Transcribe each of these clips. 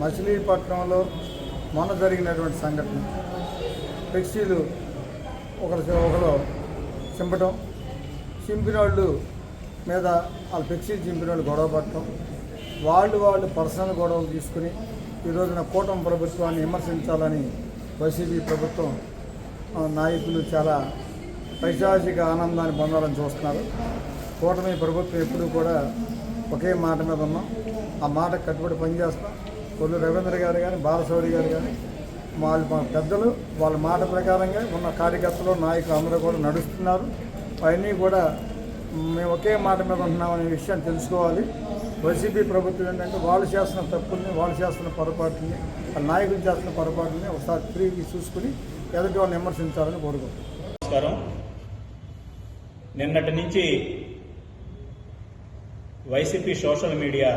మచిలీపట్నంలో మొన్న జరిగినటువంటి సంఘటన. ఫ్లెక్సీలు ఒకరు ఒకరు చింపటం. చింపిన వాళ్ళు మీద వాళ్ళ ఫ్లెక్సీలు చింపిన వాళ్ళు గొడవ పడటం. వాళ్ళు వాళ్ళు పర్సనల్ గొడవలు తీసుకుని ఈ రోజున కూటమి ప్రభుత్వాన్ని విమర్శించాలని వైసీపీ ప్రభుత్వం నాయకులు చాలా పైశాచిక ఆనందాన్ని పొందాలని చూస్తున్నారు. కూటమి ప్రభుత్వం ఎప్పుడూ కూడా ఒకే మాట మీద ఉన్నాం. ఆ మాట కట్టుబడి పనిచేస్తాం. కొల్లు రవీంద్ర గారు కానీ బాలశౌరి గారు కానీ వాళ్ళు మా పెద్దలు వాళ్ళ మాట ప్రకారంగా ఉన్న కార్యకర్తలు నాయకులు అందరూ కూడా నడుస్తున్నారు. అవన్నీ కూడా మేము ఒకే మాట మీద ఉంటున్నామనే విషయాన్ని తెలుసుకోవాలి. వైసీపీ ప్రభుత్వం ఏంటంటే వాళ్ళు చేస్తున్న తప్పుల్ని వాళ్ళు చేస్తున్న పొరపాటుని వాళ్ళ నాయకులు చేస్తున్న పొరపాటుని ఒకసారి తిరిగి చూసుకుని ఎదుటి వాళ్ళని విమర్శించాలని కోరుకుంటున్నాం. నమస్కారం. నిన్నటి నుంచి వైసీపీ సోషల్ మీడియా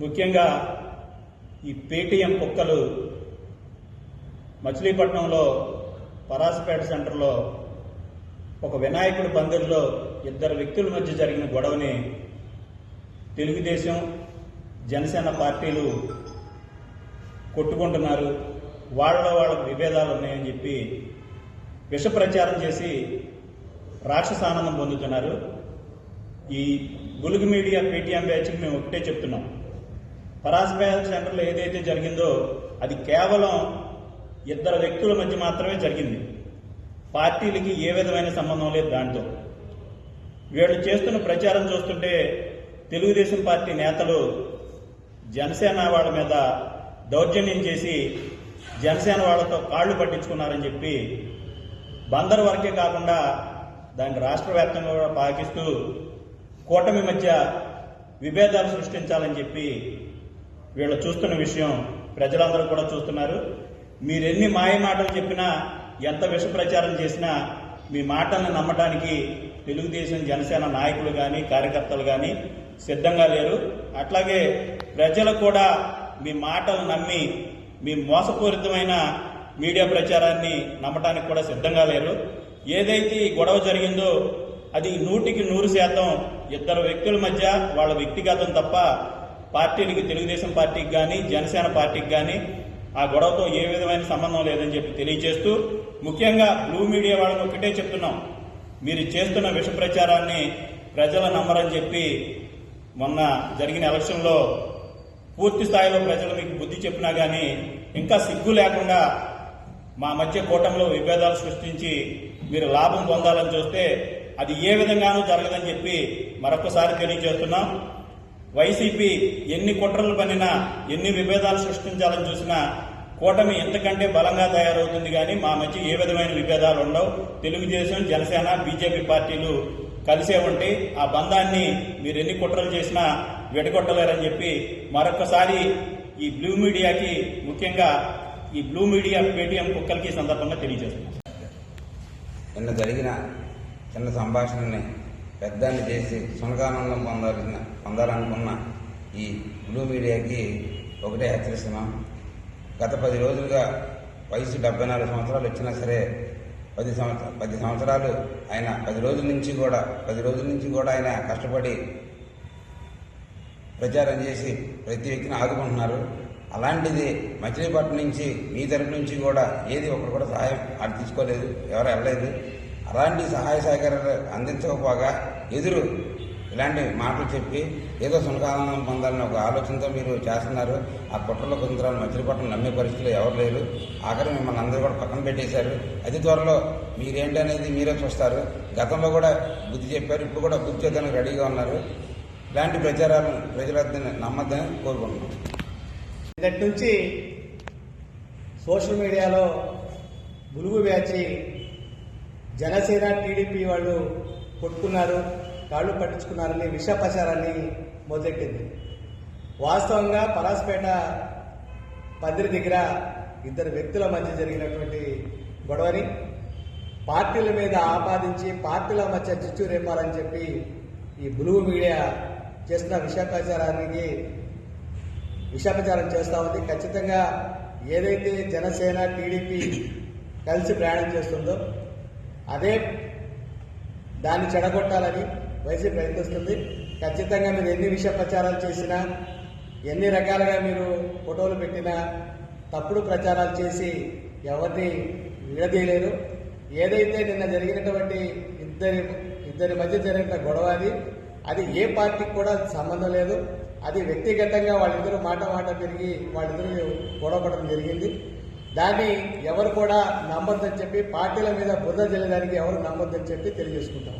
ముఖ్యంగా ఈ పేటీఎం కుక్కలు మచిలీపట్నంలో పరాసపేట సెంటర్లో ఒక వినాయకుడి పందిరిలో ఇద్దరు వ్యక్తుల మధ్య జరిగిన గొడవని తెలుగుదేశం జనసేన పార్టీలు కొట్టుకుంటున్నారు. వాళ్ళలో వాళ్ళకు విభేదాలు ఉన్నాయని చెప్పి విష ప్రచారం చేసి రాక్షస ఆనందం పొందుతున్నారు. ఈ గులుగు మీడియా పేటీఎం బ్యాచ్కి మేము ఒకటే చెప్తున్నాం. పరాస్పేట సెంటర్లో ఏదైతే జరిగిందో అది కేవలం ఇద్దరు వ్యక్తుల మధ్య మాత్రమే జరిగింది. పార్టీలకి ఏ విధమైన సంబంధం లేదు దాంతో. వీళ్ళు చేస్తున్న ప్రచారం చూస్తుంటే తెలుగుదేశం పార్టీ నేతలు జనసేన వాళ్ళ మీద దౌర్జన్యం చేసి జనసేన వాళ్ళతో కాళ్ళు పట్టించుకున్నారని చెప్పి బందర్ వరకే కాకుండా దానికి రాష్ట్ర వ్యాప్తంగా కూడా పాకిస్తూ కూటమి మధ్య విభేదాలు సృష్టించాలని చెప్పి వీళ్ళు చూస్తున్న విషయం ప్రజలందరూ కూడా చూస్తున్నారు. మీరెన్ని మాయ మాటలు చెప్పినా ఎంత విష ప్రచారం చేసినా మీ మాటలను నమ్మటానికి తెలుగుదేశం జనసేన నాయకులు కానీ కార్యకర్తలు కానీ సిద్ధంగా లేరు. అట్లాగే ప్రజలు కూడా మీ మాటలు నమ్మి మీ మోసపూరితమైన మీడియా ప్రచారాన్ని నమ్మటానికి కూడా సిద్ధంగా లేరు. ఏదైతే ఈ గొడవ జరిగిందో అది నూటికి నూరు శాతం ఇద్దరు వ్యక్తుల మధ్య వాళ్ళ వ్యక్తిగతం తప్ప పార్టీలకి తెలుగుదేశం పార్టీకి కానీ జనసేన పార్టీకి కానీ ఆ గొడవతో ఏ విధమైన సంబంధం లేదని చెప్పి తెలియజేస్తూ ముఖ్యంగా బ్లూ మీడియా వాళ్ళని ఒకటే చెప్తున్నాం. మీరు చేస్తున్న విష ప్రచారాన్ని ప్రజల నమ్మరని చెప్పి మొన్న జరిగిన ఎలక్షన్లో పూర్తి స్థాయిలో ప్రజలు మీకు బుద్ధి చెప్పినా కానీ ఇంకా సిగ్గు లేకుండా మా మధ్య కూటమిలో విభేదాలు సృష్టించి మీరు లాభం పొందాలని చూస్తే అది ఏ విధంగానూ జరగదని చెప్పి మరొకసారి తెలియజేస్తున్నాం. వైసీపీ ఎన్ని కుట్రలు పనినా ఎన్ని విభేదాలు సృష్టించాలని చూసినా కూటమి ఎంతకంటే బలంగా తయారవుతుంది కానీ మా మధ్య ఏ విధమైన విభేదాలు ఉండవు. తెలుగుదేశం జనసేన బీజేపీ పార్టీలు కలిసే ఉంటే ఆ బంధాన్ని మీరు ఎన్ని కుట్రలు చేసినా విడగొట్టలేరని చెప్పి మరొకసారి ఈ బ్లూ మీడియాకి ముఖ్యంగా ఈ బ్లూ మీడియా పేటీఎం కుక్కలకి ఈ సందర్భంగా తెలియజేస్తున్నాం. నిన్న జరిగిన చిన్న సంభాషణని పెద్దాన్ని చేసి సునకానందం పొందాలన్న పొందాలనుకున్న ఈ బ్లూ మీడియాకి ఒకటే హెచ్చరిస్తున్నాం. గత పది రోజులుగా వయసు డెబ్బై నాలుగు సంవత్సరాలు వచ్చినా సరే పది సంవత్సరాలు పది సంవత్సరాలు ఆయన పది రోజుల నుంచి కూడా పది రోజుల నుంచి కూడా ఆయన కష్టపడి ప్రచారం చేసి ప్రతి వ్యక్తిని ఆదుకుంటున్నారు. అలాంటిది మచిలీపట్నం నుంచి మీ తరపు నుంచి కూడా ఏది ఒకరు కూడా సహాయం అది తీసుకోలేదు ఎవరు వెళ్ళలేదు. అలాంటి సహాయ సహకారాలు అందించకపోగా ఎదురు ఇలాంటి మాటలు చెప్పి ఏదో సునకానందం పొందాలని ఒక ఆలోచనతో మీరు చేస్తున్నారు. ఆ కుట్రల కుంత్రాలు మచిలీపట్నం నమ్మే పరిస్థితులు ఎవరు లేరు. ఆఖరి మిమ్మల్ని అందరూ కూడా పక్కన పెట్టేశారు. అతి త్వరలో మీరేంటి అనేది మీరే చూస్తారు. గతంలో కూడా బుద్ధి చెప్పారు. ఇప్పుడు కూడా బుద్ధి చేద్దానికి రెడీగా ఉన్నారు. ఇలాంటి ప్రచారాలను ప్రజలందరినీ నమ్మద్దని కోరుకుంటున్నాం నిన్నటి నుంచి సోషల్ మీడియాలో బులుగు వ్యాచి జనసేన టీడీపీ వాళ్ళు కొట్టుకున్నారు. కాళ్ళు పట్టించుకున్నారని విషపచారాన్ని మొదలెట్టింది. వాస్తవంగా పరాస్పేట పందిరి దగ్గర ఇద్దరు వ్యక్తుల మధ్య జరిగినటువంటి గొడవని పార్టీల మీద ఆపాదించి పార్టీల మధ్య చిచ్చు రేపాలని చెప్పి ఈ బ్లూ మీడియా చేసిన విష ప్రచారానికి విషప్రచారం ఉంది. ఖచ్చితంగా ఏదైతే జనసేన టీడీపీ కలిసి ప్రయాణం చేస్తుందో అదే దాన్ని చెడగొట్టాలని వైసీపీ ప్రయత్నిస్తుంది ఖచ్చితంగా మీరు ఎన్ని విషయ ప్రచారాలు చేసినా ఎన్ని రకాలుగా మీరు ఫోటోలు పెట్టినా తప్పుడు ప్రచారాలు చేసి ఎవరిని విడదీయలేరు. ఏదైతే నిన్న జరిగినటువంటి ఇద్దరి ఇద్దరి మధ్య జరిగిన గొడవ అది అది ఏ పార్టీకి కూడా సంబంధం లేదు. అది వ్యక్తిగతంగా వాళ్ళిద్దరూ మాట మాట పెరిగి వాళ్ళిద్దరూ గొడవపడడం జరిగింది. దాన్ని ఎవరు కూడా నమ్మొద్దని చెప్పి పార్టీల మీద బురద జల్లడానికి ఎవరు నమ్మొద్దని చెప్పి తెలియజేసుకుంటాం.